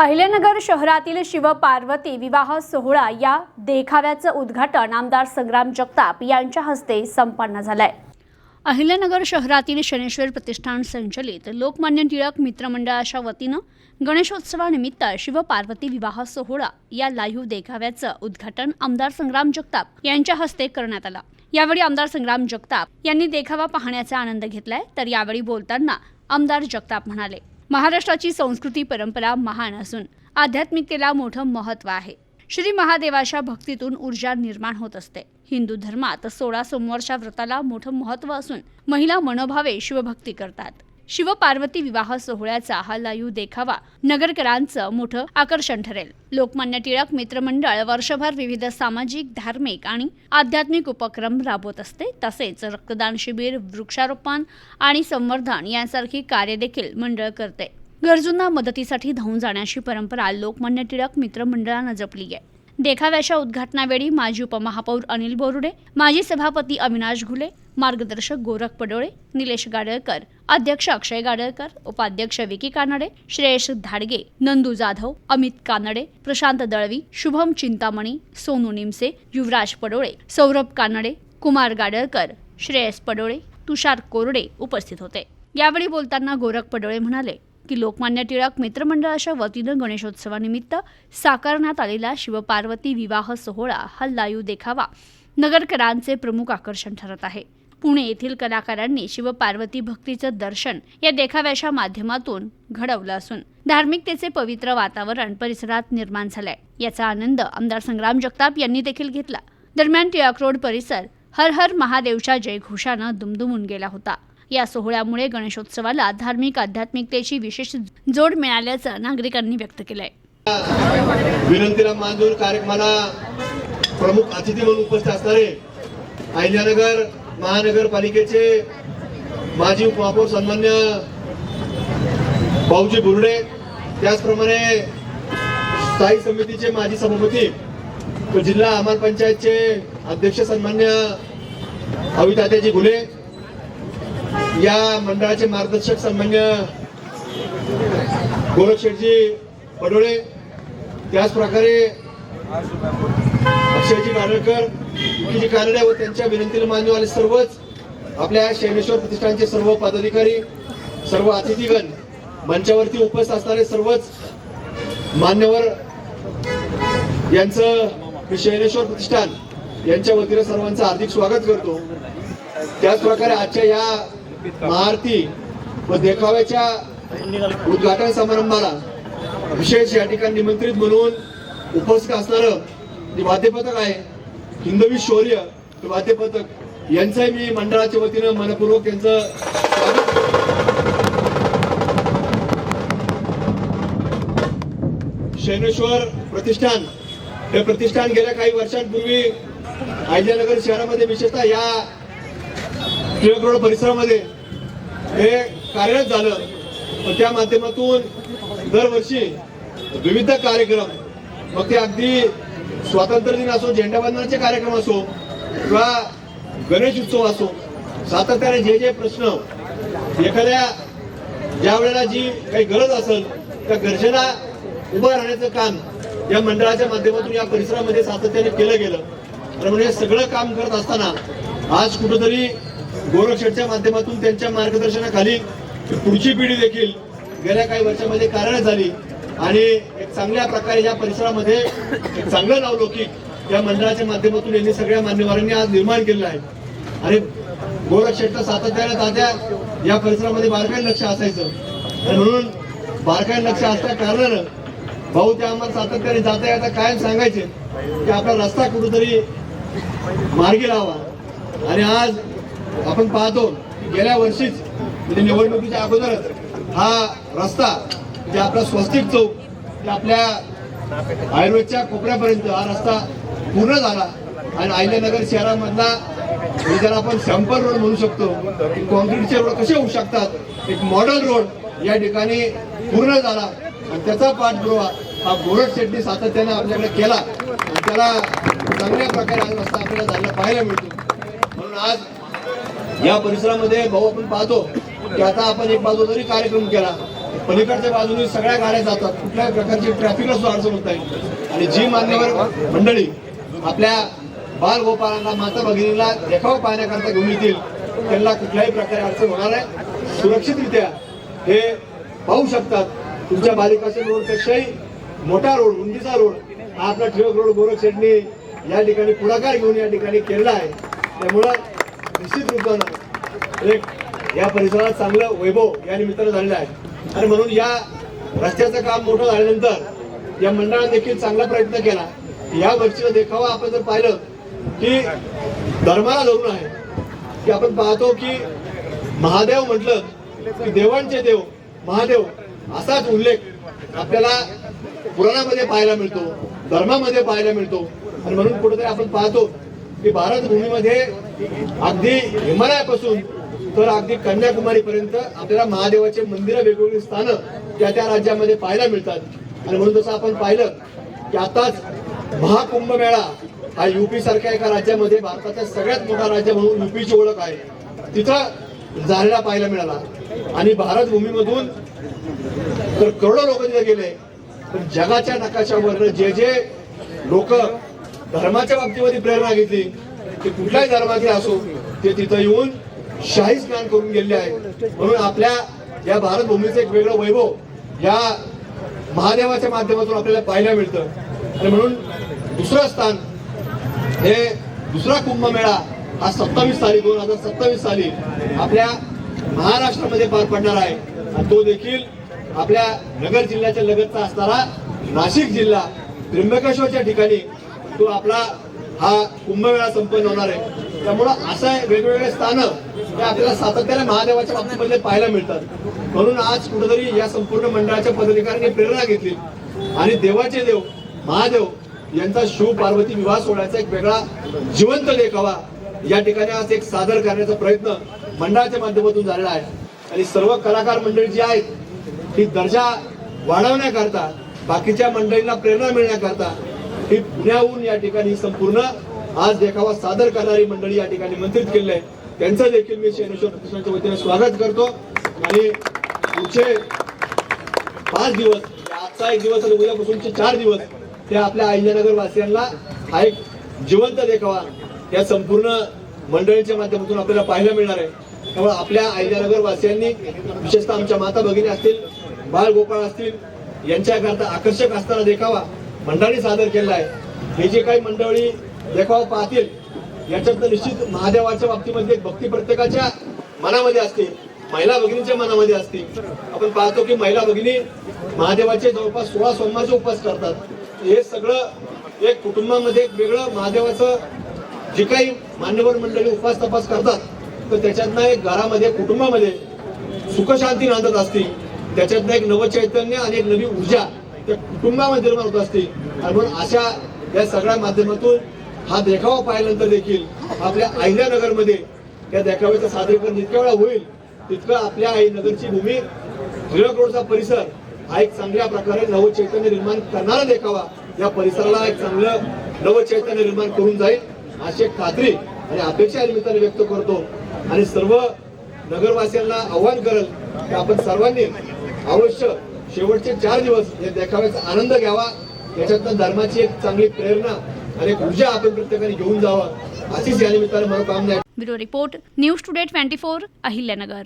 अहिल्यानगर शहरातील शिवपार्वती विवाह सोहळा या देखाव्याचं उद्घाटन आमदार संग्राम जगताप यांच्या हस्ते संपन्न झालंय. अहिल्यानगर शहरातील शनेश्वर प्रतिष्ठान संचलित लोकमान्य टिळक मित्रमंडळाच्या वतीनं गणेशोत्सवानिमित्त शिवपार्वती विवाह सोहळा या लाईव्ह देखाव्याचं उद्घाटन आमदार संग्राम जगताप यांच्या हस्ते करण्यात आला. यावेळी आमदार संग्राम जगताप यांनी देखावा पाहण्याचा आनंद घेतलाय तर यावेळी बोलताना आमदार जगताप म्हणाले. महाराष्ट्राची संस्कृती परंपरा महान असून आध्यात्मिकतेला मोठं महत्त्व आहे. श्री महादेवाच्या भक्तीतून ऊर्जा निर्माण होत असते. हिंदू धर्मात सोळा सोमवारच्या व्रताला मोठं महत्त्व असून महिला मनोभावे शिवभक्ती करतात. शिवपार्वती विवाह सोहळ्याचा हा लाईव्ह देखावा. नगरकरांचं मोठं आकर्षण ठरेल. लोकमान्य टिळक मित्रमंडळ वर्षभर विविध सामाजिक धार्मिक आणि आध्यात्मिक उपक्रम राबवत असते. तसेच रक्तदान शिबिर वृक्षारोपण आणि संवर्धन यांसारखी कार्य देखील मंडळ करते. गरजूंना मदतीसाठी धावून जाण्याची परंपरा लोकमान्य टिळक मित्रमंडळानं जपली आहे. देखाव्याच्या उद्घाटनावेळी माजी उपमहापौर अनिल बोरुडे माजी सभापती अविनाश घुले मार्गदर्शक गोरख पडोळे निलेश गाडळकर अध्यक्ष अक्षय गाडळकर उपाध्यक्ष विकी कानडे श्रेयश धाडगे नंदू जाधव अमित कानडे प्रशांत दळवी शुभम चिंतामणी सोनू निमसे युवराज पडोळे सौरभ कानडे कुमार गाडळकर श्रेयस पडोळे तुषार कोरडे उपस्थित होते. यावेळी बोलताना गोरख पडोळे म्हणाले की लोकमान्य टिळक मित्रमंडळाच्या वतीनं गणेशोत्सवानिमित्त साकारण्यात आलेला शिवपार्वती विवाह सोहळा हा लाईव्ह देखावा. नगरकरांचे प्रमुख आकर्षण ठरत आहे. पुणे येथील कलाकारांनी शिवपार्वती भक्तीचं दर्शन या देखाव्याच्या माध्यमातून घडवलं असून धार्मिकतेचे पवित्र वातावरण परिसरात निर्माण झालंय. याचा आनंद आमदार संग्राम जगताप यांनी देखील घेतला. दरम्यान टिळक रोड परिसर हर हर महादेवच्या जयघोषानं दुमदुमून गेला होता. या सोहळ्यामुळे गणेशोत्सवाला धार्मिक आध्यात्मिकतेची विशेष जोड मिळाल्याचं नागरिकांनी व्यक्त केलंय. विनंतीला मान कार्यक्रमाला प्रमुख अतिथी म्हणून उपस्थित असणारे अहिल्यानगर महानगरपालिकेचे माजी उपमहापौर सन्मान्य भाऊजी बुर्डे त्याचप्रमाणे स्थायी समितीचे माजी सभापती जिल्हा अमाल पंचायतचे अध्यक्ष सन्मान्य अवितात्याजी घुले या मंडळाचे मार्गदर्शक सन्मान्य गोरख शेठजी पडोळे त्याचप्रकारे अक्षयजी नारळकर विकीजी कानडे व त्यांच्या विनंतीला मान्य आले सर्वच आपल्या शैनेश्वर प्रतिष्ठानचे सर्व पदाधिकारी सर्व अतिथीगण मंचावरती उपस्थित असणारे सर्वच मान्यवर यांचं मी शैनेश्वर प्रतिष्ठान यांच्या वतीने सर्वांचं हार्दिक स्वागत करतो. त्याच प्रकारे आजच्या या महाआरती व देखाव्याच्या उद्घाटन समारंभाला विशेष या ठिकाणी निमंत्रित म्हणून उपस्थित असणारं जे वाद्यपथक आहे हिंदवी शौर्य वाद्यपथक यांचंही मी मंडळाच्या वतीनं मनपूर्वक त्यांचं स्वागत शैनेश्वर प्रतिष्ठान हे प्रतिष्ठान गेल्या काही वर्षांपूर्वी अहिल्यानगर शहरामध्ये विशेषतः या टिळक रोड परिसरामध्ये हे कार्यरत झालं. पण त्या माध्यमातून दरवर्षी विविध कार्यक्रम मग ते अगदी स्वातंत्र्य दिन असो झेंडाबंधनाचे कार्यक्रम असो किंवा गणेश उत्सव असो सातत्याने जे जे प्रश्न एखाद्या ज्या वेळेला जी काही गरज असेल त्या गरजेला उभं राहण्याचं काम या मंडळाच्या माध्यमातून या परिसरामध्ये सातत्याने केलं गेलं. आणि म्हणजे सगळं काम करत असताना आज कुठंतरी गोरक्षेटच्या माध्यमातून त्यांच्या मार्गदर्शनाखाली पुढची पिढी देखील गेल्या काही वर्षामध्ये कार्यरत झाली. आणि एक चांगल्या प्रकारे या परिसरामध्ये एक चांगलं नावलौकिक या मंडळाच्या माध्यमातून यांनी सगळ्या मान्यवरांनी आज निर्माण केलेलं आहे. आणि गोरक्षेत्र सातत्याने तात्या या परिसरामध्ये बारकाईन लक्ष असायचं. आणि म्हणून बारकाईन लक्ष असल्या कारणानं भाऊ ते आम्हाला सातत्याने जाता येता कायम सांगायचे की आपला रस्ता कुठेतरी मार्गी लावा. आणि आज आपण पाहतो गेल्या वर्षीच म्हणजे निवडणुकीच्या अगोदरच हा रस्ता जे आपला स्वस्तिक चौक ते आपल्या आयुर्वेदच्या कोपऱ्यापर्यंत हा रस्ता पूर्ण झाला. आणि अहिल्यानगर शहरामधला म्हणजे ज्याला आपण सॅम्पल रोड म्हणू शकतो कॉन्क्रीटचे रोड कसे होऊ शकतात एक मॉडेल रोड या ठिकाणी पूर्ण झाला. आणि त्याचा पाठपुरावा हा गोरड शेट्टी सातत्याने आपल्याकडे केला. आणि त्याला चांगल्या प्रकारे आज रस्ता आपल्याला झालेला पाहायला मिळतो. म्हणून आज या परिसरामध्ये भाऊ आपण पाहतो की आता आपण एक बाजू जरी कार्यक्रम केला पलीकडच्या बाजूने सगळ्या गाड्या जातात कुठल्याही प्रकारची ट्रॅफिकला सुद्धा अडचण होत नाही. आणि जी मान्यवर मंडळी आपल्या बालगोपाळांना माता भगिनीला देखाव पाहण्याकरता घेऊन येतील त्यांना कुठल्याही प्रकारे अडचण होणार आहे सुरक्षितरित्या हे पाहू शकतात तुमच्या बालिकाचे रोडपेक्षाही मोठा रोड रुंदीचा रोड हा आपला टिळक रोड गोरख शेटणी या ठिकाणी पुढाकार घेऊन या ठिकाणी केलेला आहे. त्यामुळं निश्चित रूपानं एक या परिसरात चांगलं वैभव या निमित्तानं झालेलं आहे. आणि म्हणून या रस्त्याचं काम मोठं झाल्यानंतर या मंडळाने देखील चांगला प्रयत्न केला. या वर्षीचा देखावा आपण जर पाहिलं की धर्माला धरून आहे. की आपण पाहतो की महादेव म्हटलं की देवांचे देव महादेव असाच उल्लेख आपल्याला पुराणामध्ये पाहायला मिळतो धर्मामध्ये पाहायला मिळतो. आणि म्हणून कुठेतरी आपण पाहतो की भारत भूमीमध्ये अगदी हिमालयापासून तर अगदी कन्याकुमारी पर्यंत आपल्याला महादेवाचे मंदिरं वेगवेगळी स्थानं त्या त्या राज्यामध्ये पाहायला मिळतात. आणि म्हणून जसं आपण पाहिलं की आताच महाकुंभ मेळा हा युपी सारख्या एका राज्यामध्ये भारताचा सगळ्यात मोठा राज्य म्हणून युपीची ओळख आहे. तिथं झालेला पाहायला मिळाला. आणि भारत भूमीमधून तर करोडो लोक तिथे गेले. पण जगाच्या नकाशावर जे जे लोक धर्माच्या बाबतीमध्ये प्रेरणा घेतली. ते कुठल्याही धर्माचे असो ते तिथं येऊन शाही स्नान करून गेले आहेत. म्हणून आपल्या या भारत भूमीचं एक वेगळं वैभव या महादेवाच्या माध्यमातून आपल्याला पाहायला मिळतं. आणि म्हणून दुसरं स्थान हे दुसरा कुंभमेळा हा सत्तावीस तारीख दोन हजार सत्तावीस साली आपल्या महाराष्ट्रामध्ये पार पडणार आहे. आणि तो देखील आपल्या नगर जिल्ह्याच्या लगतचा असणारा नाशिक जिल्हा त्र्यंबकेश्वरच्या ठिकाणी तो आपला हा कुंभमेळा संपन्न होणार आहे. त्यामुळं असं वेगवेगळे स्थानं हे आपल्याला सातत्याने महादेवाच्या बाबतीमध्ये पाहायला मिळतात. म्हणून आज कुठेतरी या संपूर्ण मंडळाच्या पदाधिकाऱ्यांनी प्रेरणा घेतली. आणि देवाचे देव महादेव यांचा शिव पार्वती विवाह सोहळ्याचा एक वेगळा जिवंत देखावा या ठिकाणी आज एक सादर करण्याचा प्रयत्न मंडळाच्या माध्यमातून झालेला आहे. आणि सर्व कलाकार मंडळी जी आहेत ही दर्जा वाढवण्याकरता बाकीच्या मंडळींना प्रेरणा मिळण्याकरता ही पुण्याहून या ठिकाणी संपूर्ण आज देखावा सादर करणारी मंडळी या ठिकाणी मंत्रित केले आहे त्यांचं देखील मी शेणेश्वर प्रतिष्ठानच्या वतीने स्वागत करतो. आणि पुढचे पाच दिवस आजचा एक दिवस आणि उद्यापासूनचे चार दिवस ते आपल्या अहिल्यानगर वासियांना हा एक जिवंत देखावा या संपूर्ण मंडळीच्या माध्यमातून आपल्याला पाहायला मिळणार आहे. त्यामुळे आपल्या अहिल्यानगर वासियांनी विशेषतः आमच्या माता भगिनी असतील बाळ गोपाळ असतील यांच्याकरता आकर्षक असताना देखावा मंडळी सादर केला आहे हे जे काही मंडळी देखावा पाहतील याच्यात निश्चित महादेवाच्या बाबतीमध्ये एक भक्ती प्रत्येकाच्या मनामध्ये असते. महिला भगिनीच्या मनामध्ये असते. आपण पाहतो की महिला भगिनी महादेवाचे जवळपास सोळा सोमवारचे उपवास करतात. हे सगळं एक कुटुंबामध्ये एक वेगळं महादेवाचं जे काही मान्यवर मंडळी उपवास तपास करतात तर त्याच्यातनं एक घरामध्ये कुटुंबामध्ये सुखशांती नांदत असते. त्याच्यातनं एक नवचैतन्य आणि एक नवी ऊर्जा ते कुटुंबामध्ये निर्माण होत असते आणि म्हणून अशा या सगळ्या माध्यमातून हा देखावा पाहिल्यानंतर देखील आपल्या अहिल्यानगरमध्ये या देखाव्याचं सादरीकरण जितक्या वेळा होईल तितकं आपल्या आई नगरची भूमी टिळक रोडचा परिसर हा एक चांगल्या प्रकारे नवचैतन्य निर्माण करणारा देखावा या परिसराला एक चांगलं नवचैतन्य निर्माण करून जाईल अशी एक खात्री आणि अपेक्षा निमित्ताने व्यक्त करतो. आणि सर्व नगरवासियांना आव्हान करेल की आपण सर्वांनी अवश्य शेवटचे चार दिवस या देखाव्याचा आनंद घ्यावा. याच्यातनं धर्माची एक चांगली प्रेरणा आणि एक ऊर्जा आपण प्रत्येकाने घेऊन जावा. अशीच या निमित्ताने मनोकामना आहे. Bureau report news today twenty four Ahilyanagar.